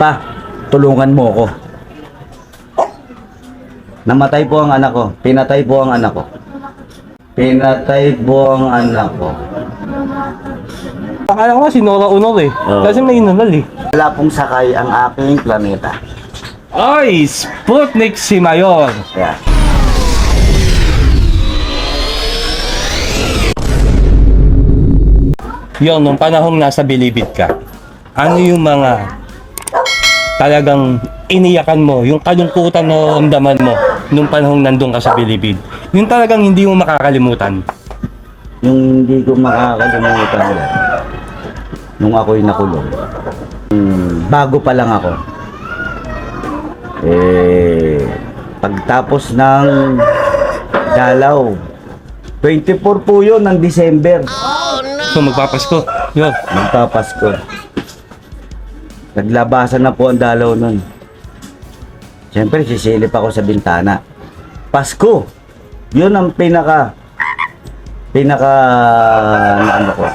Pa, tulungan mo ko. Namatay po ang anak ko. Pinatay po ang anak ko. Pinatay po ang anak ko. Akala ko si Nora Honor eh. Oo. Kasi may inunal eh. Wala pong sakay ang aking planeta. Ay, Sputnik si Mayor. Kaya, Yon, nung panahong nasa bilibid ka, ano yung mga talagang iniyakan mo, yung kalungkutan na ramdaman mo nung panahong nandun ka sa bilibid? Yung talagang hindi mo makakalimutan. yung hindi ko makakalimutan yan, nung ako'y nakulong, hmm, bago pa lang ako, eh, pagtapos ng dalaw, 24 po yun ng December, So magpapasko. Yun. magpapasko. Naglabasan na po ang dalaw nun. Siyempre, sisilip ako sa bintana. Pasko! Yun ang pinaka pinaka na ano ko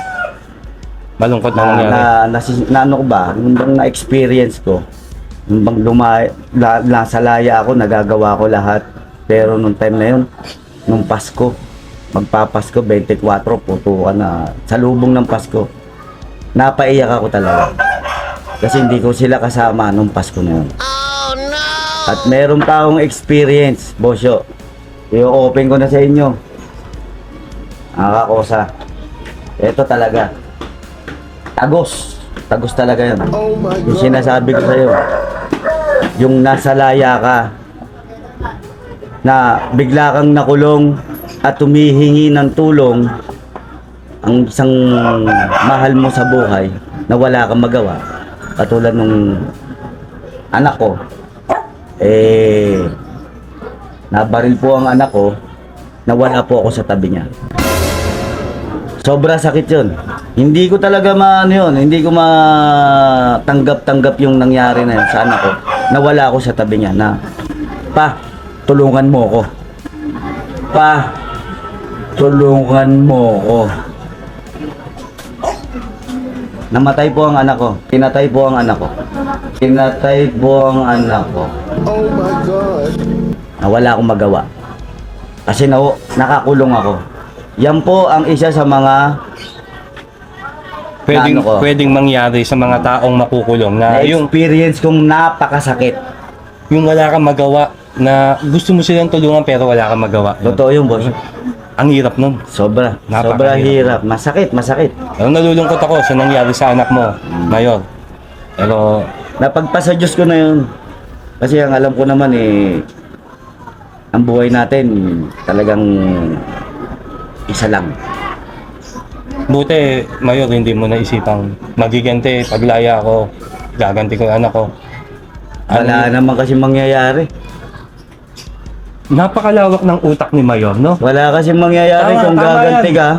Malungkot na na, nangyari. na, na, na ano ko ba yung bang na-experience ko yung bang lumay la, nasa laya ako nagagawa ko lahat pero nung time na yun nung Pasko magpapasko 24 puto ka na sa lubong ng Pasko napaiyak ako talaga kasi hindi ko sila kasama nung Pasko na yun. At meron pa akong experience Bosyo. I-open ko na sa inyo. Ang kakosa ito talaga. Tagos. Tagos talaga yun. Yung sinasabi ko sa'yo. Yung nasa laya ka na bigla kang nakulong at tumihingi ng tulong ang isang mahal mo sa buhay na wala kang magawa katulad nung anak ko eh nabaril po ang anak ko nawala po ako sa tabi niya Sobra sakit yun. Hindi ko talaga maano yun. Hindi ko matanggap-tanggap yung nangyari na yun sa anak ko. Nawala ako sa tabi niya na, Pa, tulungan mo ko. Pa, tulungan mo ko. Namatay po ang anak ko. Pinatay po ang anak ko. Pinatay po ang anak ko. Nawala akong magawa. Kasi na, nakakulong ako. Yan po ang isa sa mga Pwedeng, ano ko? pwedeng mangyari sa mga taong makukulong na yung, na-experience kong napakasakit. yung wala kang magawa na gusto mo silang tulungan pero wala kang magawa. Totoo yun, boss. Ang hirap nun. Sobra. Napakahirap. Sobra hirap. Masakit, masakit. Pero nalulungkot ako sa nangyari sa anak mo, Mayor. Pero Napagpasa Diyos ko na yun. Kasi ang alam ko naman eh, ang buhay natin talagang isa lang. buti, Mayor, hindi mo naisipang magigante, paglaya ko, gaganti ko yung anak ko. Wala Ano, naman kasi mangyayari. Napakalawak ng utak ni Mayor, no? Wala kasi mangyayari Tama, kung tama gaganti yan. ka.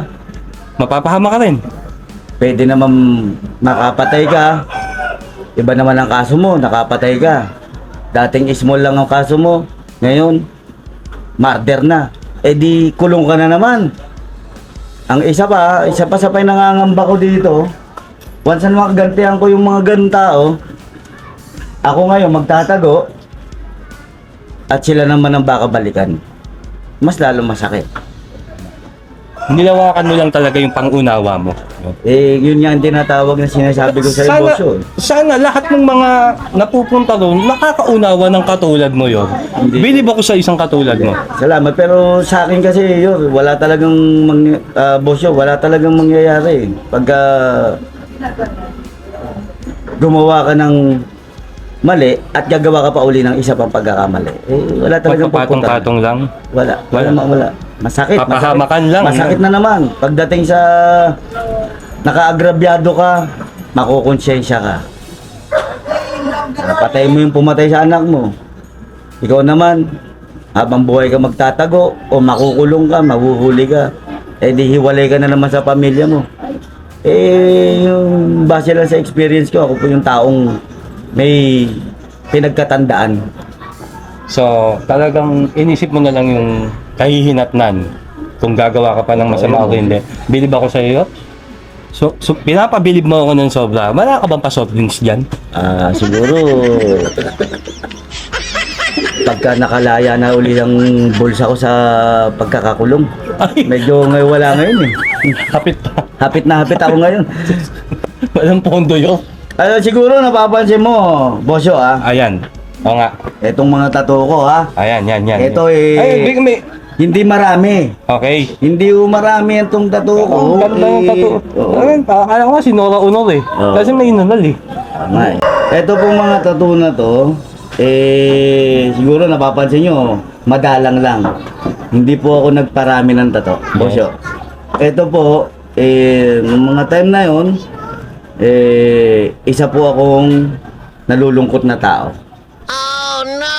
Mapapahama ka rin. Pwede naman makapatay ka. Iba naman ang kaso mo, nakapatay ka. Dating small lang ang kaso mo. Ngayon, murder na. Eh di kulong ka na naman. Ang isa pa, isa pa sa pinangangamba ko dito, once na makagantihan ko yung mga ganun tao, ako ngayon magtatago, at sila naman ang baka balikan. Mas lalo masakit. Nilawakan mo lang talaga yung pangunawa mo. Eh, yun nga ang tinatawag na sinasabi ko sa sana, emosyo. sana lahat ng mga napupunta doon, nakakaunawa ng katulad mo yon. Hindi. Bilib ako sa isang katulad mo. Salamat. Pero sa akin kasi, yun, wala talagang, mang, ah, bosyo, wala talagang mangyayari. Pagka gumawa ka ng mali at gagawa ka pa uli ng isa pang pagkakamali. Eh, wala talagang pupunta. Magpapatong-patong lang. Wala, wala, Wala. wala. Masakit, Papahamakan masakit. lang, Masakit na naman. Pagdating sa nakaagrabyado ka, makukonsensya ka. Patay mo yung pumatay sa anak mo. Ikaw naman, habang buhay ka magtatago o makukulong ka, mahuhuli ka, eh di hiwalay ka na naman sa pamilya mo. Eh, yung base lang sa experience ko, ako po yung taong may pinagkatandaan. So, talagang inisip mo na lang yung kahihinatnan kung gagawa ka pa ng masama o hindi. Bilib ako sa iyo. So, so pinapabilib mo ako ng sobra. Wala ka bang pa soft drinks dyan? Ah, siguro pagka nakalaya na uli ang bulsa ko sa pagkakakulong. Ay, Medyo ngayon wala ngayon eh. kapit pa. Hapit na hapit ako ngayon. Walang pondo yun. Ano siguro napapansin mo, Bosyo ah. Ayan. Oo nga. Etong mga tattoo ko ha. Ayan, yan, yan. Ito eh. Ay, may, may. Hindi marami. Okay. Hindi ko marami itong tattoo ko. Ang ganda ng Eh, tattoo. oo. Ayun, akala ko nga si Nora Honor eh. Oo. Kasi may inanal eh. Tama eh. Ito pong mga tattoo na to, eh, siguro napapansin nyo, madalang lang. Hindi po ako nagparami ng tattoo. Bosyo. Ito po, eh, nung mga time na yon, eh, isa po akong nalulungkot na tao. Oh no!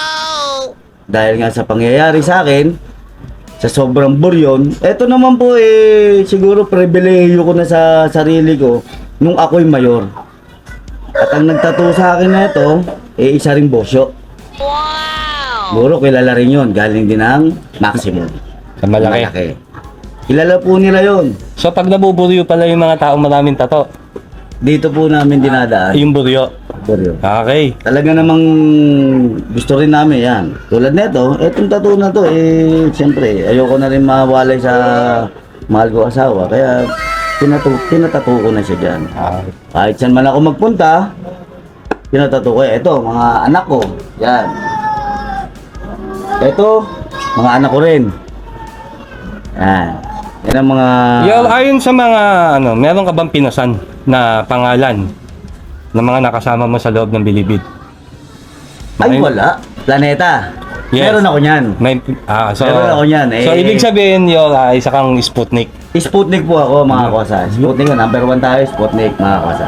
Dahil nga sa pangyayari sa akin, sa sobrang buryon, ito naman po eh, siguro pribilehiyo ko na sa sarili ko nung ako'y mayor. At ang nagtato sa akin na ito, eh isa ring bosyo. Wow! Siguro kilala rin yun, galing din ng maximum. Sa malaki. Kilala po nila yon. So pag nabuburyo pala yung mga tao maraming tato, Dito po namin dinadaan. yung buryo. Buryo. Okay. Talaga namang gusto rin namin yan. Tulad nito, etong tattoo na to, eh, siyempre, ayoko na rin mawalay sa mahal ko asawa. Kaya, tinatu tinatato ko na siya dyan. Ah, Kahit saan man ako magpunta, tinatato ko. Ito, mga anak ko. Yan. Ito, mga anak ko rin. Yan. Yan ang mga... Yo, ayon sa mga ano, meron ka bang pinasan na pangalan ng mga nakasama mo sa loob ng Bilibid? Ay, wala. Planeta. Yes. Meron ako niyan. May, ah, so, Meron ako niyan, eh. So, ibig sabihin, yo, ah, isa kang Sputnik. Sputnik po ako, mga kosa. Sputnik, number one tayo, Sputnik, mga kosa.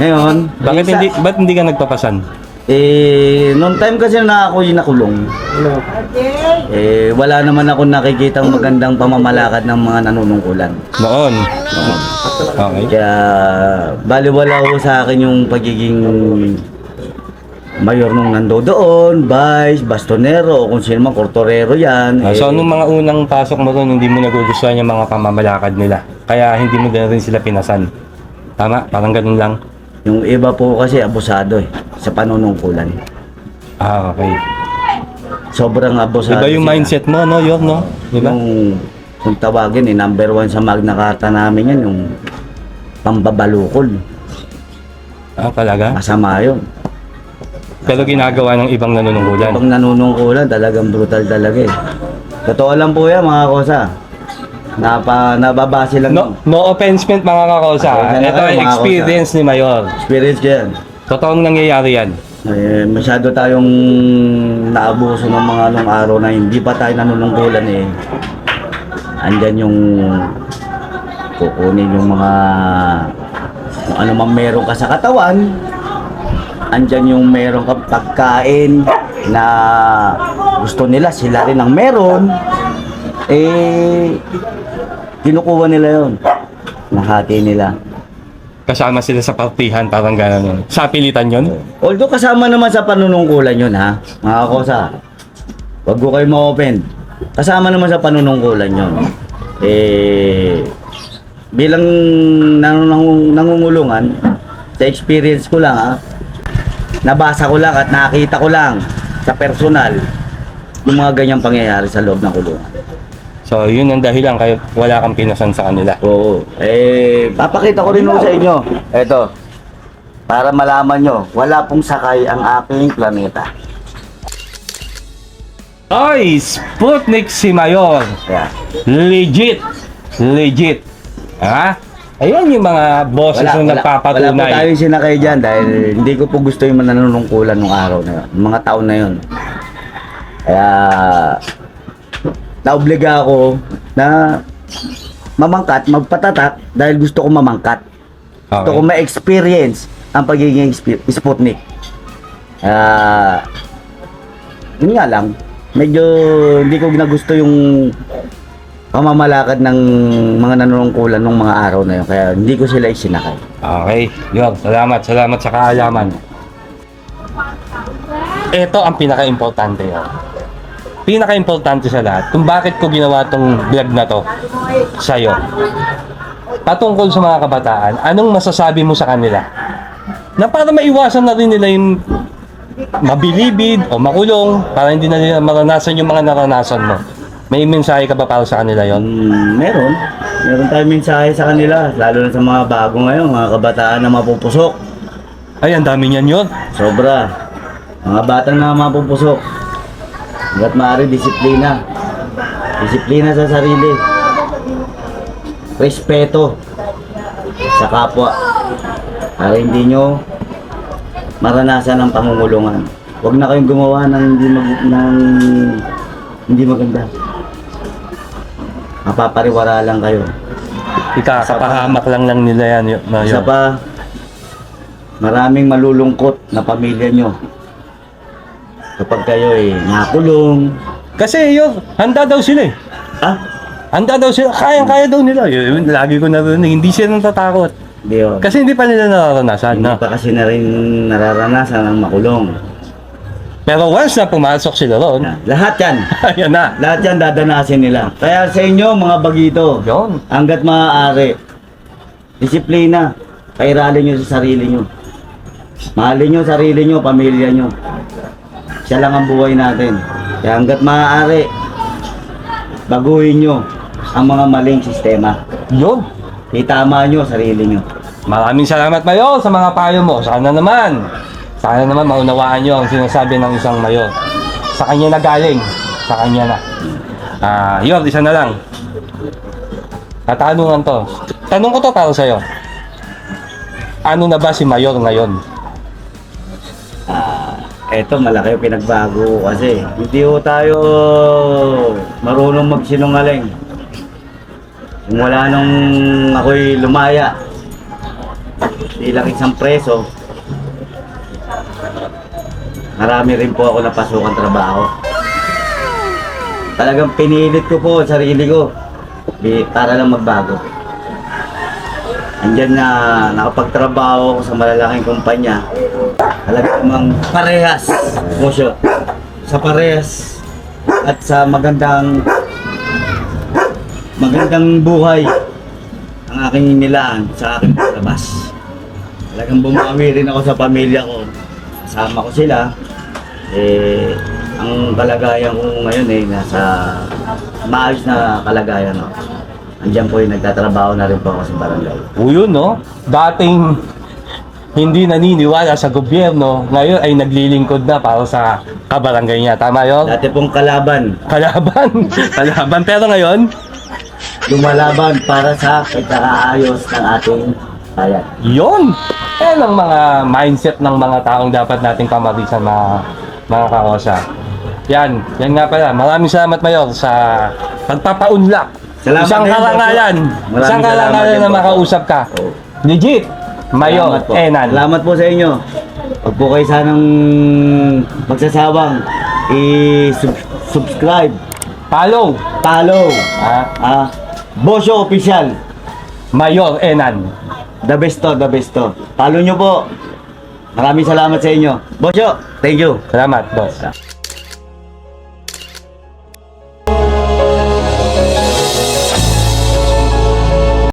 Ngayon, Bakit isa- hindi, ba't hindi ka nagpapasan? Eh, noong time kasi na ako yung nakulong, eh, wala naman ako nakikitang magandang pamamalakad ng mga nanunungkulan. Noon. Okay. Kaya, baliwala ko sa akin yung pagiging mayor nung nando doon, vice, bastonero, o kung sino man, kortorero yan. Ah, so, eh, nung mga unang pasok mo ron, hindi mo nagugustuhan yung mga pamamalakad nila. Kaya hindi mo din rin sila pinasan. Tama? Parang ganun lang. Yung iba po kasi abusado eh, sa panunungkulan. Ah, okay. Sobrang abusado Iba yung sila. mindset mo, no? Yun, no? Diba? Yung, kung tawagin eh, number one sa Magna Carta namin yan, yung pambabalukol. Ah, talaga? Masama yun. Pero ginagawa ng ibang nanunungkulan. Pag nanunungkulan, talagang brutal talaga eh. Totoo lang po yan mga kosa. Napa, nababase lang No, no offense meant mga kakosa. Ito ay mga experience ni Mayor. experience ko yan. Totoong nangyayari yan. Eh, masyado tayong naabuso ng mga nung araw na hindi pa tayo nanunungkulan eh. Andyan yung kukunin yung mga kung ano man meron ka sa katawan. Andyan yung meron ka pagkain na gusto nila sila rin ang meron. Eh, kinukuha nila yon Nahati nila. Kasama sila sa partihan, parang gano'n yun. Sa pilitan yun? Although kasama naman sa panunungkulan yun ha, mga kosa. Huwag ko kayo ma-open. Kasama naman sa panunungkulan yun. Eh, bilang nang, nang, nangungulungan, sa experience ko lang ha, nabasa ko lang at nakita ko lang sa personal yung mga ganyang pangyayari sa loob ng kulungan. So, yun ang dahilan kaya wala kang pinasan sa kanila. Oo. Eh, papakita ko rin ho sa inyo. Eto. Para malaman nyo, wala pong sakay ang aking planeta. Oy! Sputnik si Mayor! Kaya, Legit! Legit! Ha? Ayan yung mga boses na wala, wala, wala po nagpapatunay. tayong sinakay dyan dahil hindi ko po gusto yung mananunungkulan ng araw na yun, mga taon na yun. Kaya, naobliga ako na mamangkat, magpatatak dahil gusto ko mamangkat. Gusto ko Okay. ma-experience ang pagiging exper- Sputnik. Ah, yun nga lang, medyo hindi ko ginagusto yung pamamalakad ng mga nanunungkulan ng mga araw na yun. Kaya hindi ko sila isinakay. Okay. Yun. Salamat. Salamat sa kaalaman. Ito ang pinaka-importante yun. Pinaka-importante sa lahat kung bakit ko ginawa tong vlog na to sa'yo. patungkol sa mga kabataan, anong masasabi mo sa kanila? Na para maiwasan na rin nila yung mabilibid o makulong para hindi na nila maranasan yung mga naranasan mo. May mensahe ka ba para sa kanila yon? Mm, meron. Meron tayong mensahe sa kanila, lalo na sa mga bago ngayon, mga kabataan na mapupusok. Ay, ang dami niyan yun. Sobra. Mga batang na mapupusok. Hanggat maaari, disiplina. Disiplina sa sarili. Respeto sa kapwa. Para hindi nyo maranasan ang pangungulungan. Huwag na kayong gumawa ng hindi, mag, ng hindi maganda. Mapapariwara lang kayo. Ikakapahamak lang lang nila yan. na Isa pa, maraming malulungkot na pamilya nyo. Kapag kayo ay nakulong, Kasi yun, handa daw sila eh. ah, Handa daw sila, kayang-kaya daw nila. Yun, lagi ko narinig, hindi sila natatakot. di yun. Kasi hindi pa nila nararanasan, Hindi no? pa kasi na rin nararanasan ang makulong. Pero once na pumasok sila roon, Yan. Lahat yan, ayan na. lahat yan dadanasin nila. Kaya sa inyo mga bagito, Yun. hanggat maaari, disiplina, kairalin nyo sa sarili nyo. Mahalin nyo sarili nyo, pamilya nyo. Siya lang ang buhay natin. Kaya hanggat maaari, baguhin nyo ang mga maling sistema. Yun. Itama nyo sarili nyo. Maraming salamat, Mayor, sa mga payo mo. Sana naman, sana naman maunawaan nyo ang sinasabi ng isang Mayor. Sa kanya na galing. Sa kanya na. Ah, yun, isa na lang. Tatanungan to. Tanong ko to para sa'yo. Ano na ba si Mayor ngayon? Eto, malaki yung pinagbago kasi hindi ko tayo marunong magsinungaling. Simula nung ako'y lumaya, bilang isang preso, marami rin po ako napasukan trabaho. Talagang pinilit ko po sarili ko para lang magbago. Andyan na nakapagtrabaho ako sa malalaking kumpanya. Talagang mang parehas. Musyo. Sa parehas at sa magandang magandang buhay ang aking nilaan sa aking labas. Talagang bumawi rin ako sa pamilya ko. Kasama ko sila. Eh, ang kalagayan ko ngayon eh, nasa maayos na kalagayan. No? Andiyan po yung nagtatrabaho na rin po ako sa barangay. O yun, no? Dating hindi naniniwala sa gobyerno, ngayon ay naglilingkod na para sa kabarangay niya. Tama yun? Dati pong kalaban, Kalaban. Kalaban. Pero ngayon, lumalaban para sa pagkakaayos ng ating bayan. Yun! Yan ang mga mindset ng mga taong dapat nating pamarisan mga, mga kaosa. Yan, yan nga pala. Maraming salamat Mayor sa pagpapaunlak. Salamat isang karangalan. Isang karangalan na makausap ka. Legit! Salamat po. Enan. Salamat po sa inyo. Huwag po kayo sanang magsasawang i-subscribe, Follow! follow, Ah, ah, Bosyo Official. Mayor Enan. The best to, the best to. Follow nyo po. Maraming salamat sa inyo. Bosyo, thank you. Salamat, boss.